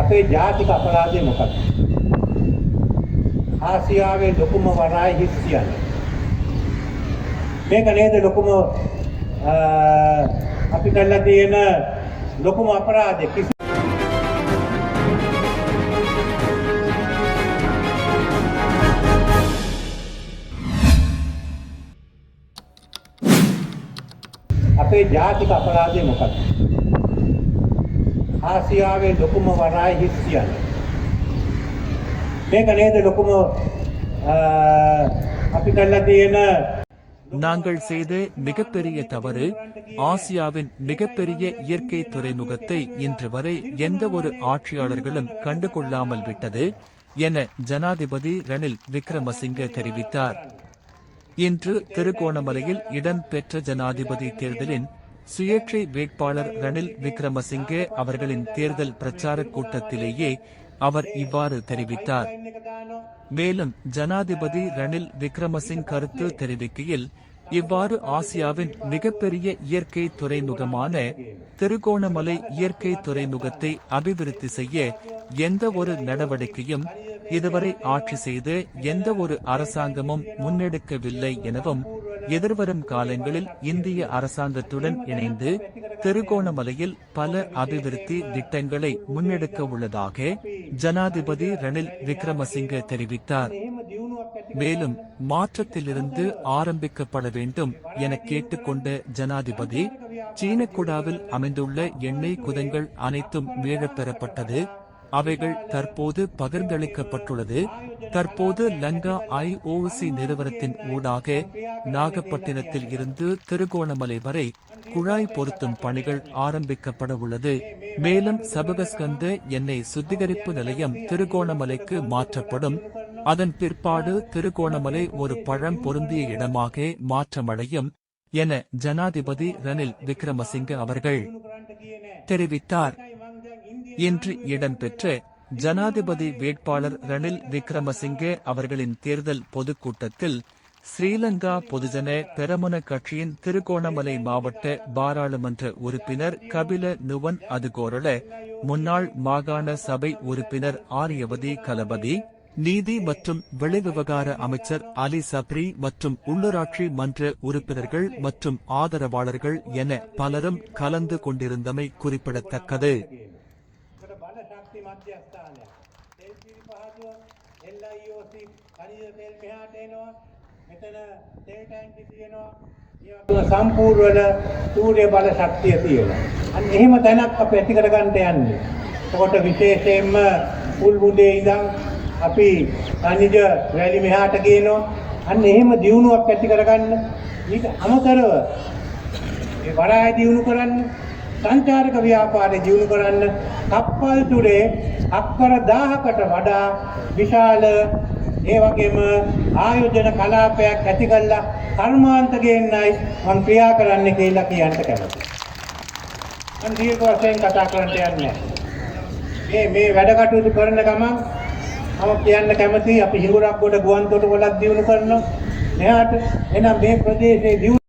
අපේ ජාතික අපරාධය මොකක්ද? ආසියාවේ ලොකුම වරාය හිස් කියන්නේ. මේක නේද ලොකුම අ, අපි කරලා තියෙන ලොකුම අපරාධය කිසි අපේ ජාතික අපරාධය මොකක්ද? ආසියාවේ ලොකුම වරාය හිස් කියන්නේ. මේක නේද ලොකුම අ, අපි කරලා තියෙන நாங்கள் செய்த மிகப்பெரிய தவறு ஆசியாவின் மிகப்பெரிய இயற்கை துறைமுகத்தை இன்று வரை எந்த ஒரு ஆட்சியாளர்களும் கண்டுகொள்ளாமல் விட்டது என ஜனாதிபதி ரணில் விக்ரமசிங்க தெரிவித்தார் இன்று திருகோணமலையில் இடம்பெற்ற ஜனாதிபதி தேர்தலின் சுயேட்சை வேட்பாளர் ரணில் விக்ரமசிங்கே அவர்களின் தேர்தல் பிரச்சார கூட்டத்திலேயே அவர் இவ்வாறு தெரிவித்தார். மேலும் ஜனாதிபதி ரணில் விக்ரமசிங் கருத்து தெரிவிக்கையில் இவ்வாறு ஆசியாவின் மிகப்பெரிய இயற்கை துறைமுகமான திருகோணமலை இயற்கை துறைமுகத்தை அபிவிருத்தி செய்ய எந்த ஒரு நடவடிக்கையும் இதுவரை ஆட்சி செய்து எந்த ஒரு அரசாங்கமும் முன்னெடுக்கவில்லை எனவும் எதிர்வரும் காலங்களில் இந்திய அரசாங்கத்துடன் இணைந்து திருகோணமலையில் பல அபிவிருத்தி திட்டங்களை முன்னெடுக்க உள்ளதாக ஜனாதிபதி ரணில் விக்ரமசிங்க தெரிவித்தார். மேலும் மாற்றத்திலிருந்து ஆரம்பிக்கப்பட வேண்டும் என கேட்டுக்கொண்ட ஜனாதிபதி சீனக்குடாவில் அமைந்துள்ள எண்ணெய் குதங்கள் அனைத்தும் மீளப்பெறப்பட்டது அவைகள் தற்போது பகிர்ந்தளிக்கப்பட்டுள்ளது. தற்போது லங்கா ஐஓசி நிறுவனத்தின் ஊடாக நாகப்பட்டினத்தில் இருந்து திருகோணமலை வரை குழாய் பொருத்தும் பணிகள் ஆரம்பிக்கப்பட உள்ளது. மேலும் சபகஸ்கந்த எண்ணெய் சுத்திகரிப்பு நிலையம் திருகோணமலைக்கு மாற்றப்படும். அதன் பிற்பாடு திருகோணமலை ஒரு பழம் பொருந்திய இடமாக மாற்றமடையும் என ஜனாதிபதி ரணில் விக்ரமசிங்க அவர்கள் தெரிவித்தார். இன்று இடம்பெற்ற ஜனாதிபதி வேட்பாளர் ரணில் விக்ரமசிங்கே அவர்களின் தேர்தல் பொதுக்கூட்டத்தில் ஸ்ரீலங்கா பொதுஜன பெரமுன கட்சியின் திருகோணமலை மாவட்ட பாராளுமன்ற உறுப்பினர் கபில நுவன் அதுகோரள முன்னாள் மாகாண சபை உறுப்பினர் ஆரியவதி கலபதி நீதி மற்றும் வெளிவிவகார அமைச்சர் அலி சப்ரி மற்றும் உள்ளூராட்சி மன்ற உறுப்பினர்கள் மற்றும் ஆதரவாளர்கள் என பலரும் கலந்து கொண்டிருந்தமை குறிப்பிடத்தக்கது. ශක්ති මධ්‍යස්ථානයක්. තෙල් පිරි පහසුව LIOC කනිජ තෙල් මෙහාට එනවා. මෙතන තෙල් ටැංකි තියෙනවා. ඒ වගේම සම්පූර්ණ සූර්ය බල ශක්තිය තියෙනවා. අන්න එහෙම තැනක් අපි ඇති කරගන්න යන්නේ. එතකොට විශේෂයෙන්ම පුල්මුඩේ ඉඳන් අපි කනිජ වැලි මෙහාට ගේනවා. අන්න එහෙම දියුණුවක් ඇති කරගන්න ඊට අමතරව ඒ වරාය දියුණු කරන්න සංචාරක ව්‍යාපාරය දියුණු කරන්න කප්පල් තුරේ අක්කර 1000කට වඩා විශාල ඒ වගේම ආයෝජන කලාපයක් ඇති කළා කර්මාන්ත ගේන්නයි මම ක්‍රියා කරන්න කියලා කියන්න කැමතියි. මම දීර්ඝ වශයෙන් කතා කරන්න යන්නේ මේ මේ වැඩ කටයුතු කරන ගමන් මම කියන්න කැමතියි අපි හිඟුරක් ගොඩ ගුවන් තොටුපළක් දියුණු කරනවා. එහාට එහෙනම් මේ ප්‍රදේශයේ දියුණු